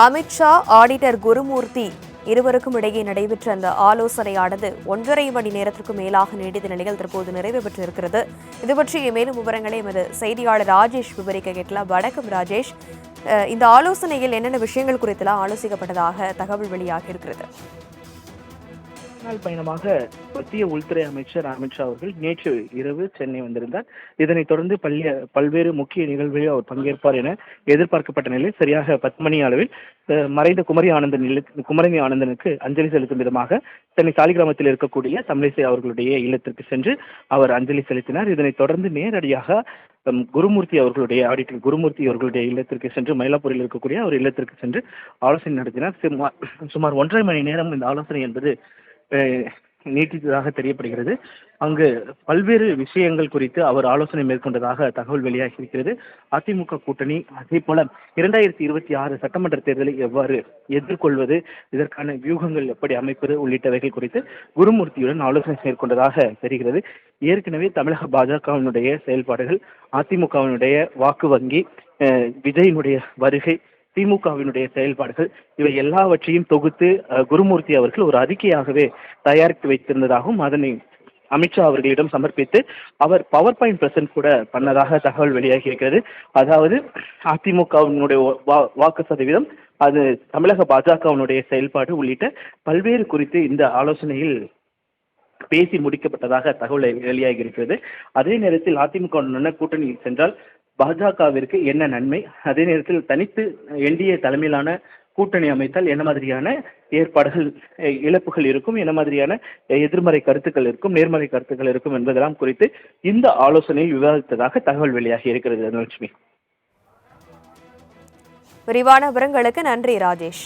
Amit Shah auditor Gurumurthy இருவருக்கும் இடையே நடைபெற்ற அந்த ஆலோசனையானது ஒன்றரை மணி நேரத்திற்கும் மேலாக நீடித்த நிலையில் தற்போது நிறைவு பெற்றிருக்கிறது. இது பற்றிய மேலும் விவரங்களை எமது செய்தியாளர் ராஜேஷ் விவரிக்க கேட்கலாம். வணக்கம் ராஜேஷ். இந்த ஆலோசனையில் என்னென்ன விஷயங்கள் குறித்தெல்லாம் ஆலோசிக்கப்பட்டதாக தகவல் வெளியாகியிருக்கிறது. இருக்கிறது நாள் பயணமாக மத்திய உள்துறை அமைச்சர் அமித்ஷா அவர்கள் நேற்று இரவு சென்னை வந்திருந்தார். இதனைத் தொடர்ந்து பல்லிய பல்வேறு முக்கிய நிகழ்வுகளில் அவர் பங்கேற்பார் என எதிர்பார்க்கப்பட்ட நிலையில் சரியாக பத்து மணி அளவில் மறைந்த குமரி ஆனந்தன் இல்ல- ஆனந்தனுக்கு அஞ்சலி செலுத்தும் விதமாக சென்னை சாலிகிராமத்தில் இருக்கக்கூடிய தமிழிசை அவர்களுடைய இல்லத்திற்கு சென்று அவர் அஞ்சலி செலுத்தினார். இதனைத் தொடர்ந்து நேரடியாக குருமூர்த்தி அவர்களுடைய ஆடிட்டர் குருமூர்த்தி அவர்களுடைய இல்லத்திற்கு சென்று மயிலாப்பூரில் இருக்கக்கூடிய அவர் இல்லத்திற்கு சென்று ஆலோசனை நடத்தினார். சுமார் சுமார் ஒன்றரை மணி நேரம் இந்த ஆலோசனை என்பது நீட்டித்ததாக தெரியப்படுகிறது. அங்கு பல்வேறு விஷயங்கள் குறித்து அவர் ஆலோசனை மேற்கொண்டதாக தகவல் வெளியாகி இருக்கிறது அதிமுக கூட்டணி அதே போல இரண்டாயிரத்தி இருபத்தி ஆறு சட்டமன்ற தேர்தலை எவ்வாறு எதிர்கொள்வது இதற்கான வியூகங்கள் எப்படி அமைப்பது உள்ளிட்டவைகள் குறித்து குருமூர்த்தியுடன் ஆலோசனை மேற்கொண்டதாக தெரிகிறது. ஏற்கனவே தமிழக பாஜகவினுடைய செயல்பாடுகள் அதிமுகவினுடைய வாக்கு வங்கி விஜயினுடைய வருகை திமுகவினுடைய செயல்பாடுகள் இவை எல்லாவற்றையும் தொகுத்து குருமூர்த்தி அவர்கள் ஒரு அறிக்கையாகவே தயாரித்து வைத்திருந்ததாகவும் அதனை அமித்ஷா அவர்களிடம் சமர்ப்பித்து அவர் பவர் பாயிண்ட் பிரசன்ட் கூட பண்ணதாக தகவல் வெளியாகி இருக்கிறது அதாவது அதிமுகவினுடைய வா- வாக்கு சதவீதம் அது தமிழக பாஜகவினுடைய செயல்பாடு உள்ளிட்ட பல்வேறு குறித்து இந்த ஆலோசனையில் பேசி முடிக்கப்பட்டதாக தகவல் வெளியாகி இருக்கிறது அதே நேரத்தில் அதிமுக கூட்டணி சென்றால் பாஜகவிற்கு என்ன நன்மை? அதே நேரத்தில் தனித்து என்டிஏ தலைமையிலான கூட்டணி அமைத்தால் என்ன மாதிரியான ஏற்பாடுகள் இழப்புகள் இருக்கும் என்ன மாதிரியான எதிர்மறை கருத்துக்கள் இருக்கும் நேர்மறை கருத்துக்கள் இருக்கும் என்பதெல்லாம் குறித்து இந்த ஆலோசனையில் விவாதித்ததாக தகவல் வெளியாகி இருக்கிறது தனலட்சுமி. விரிவான விவரங்களுக்கு நன்றி ராஜேஷ்.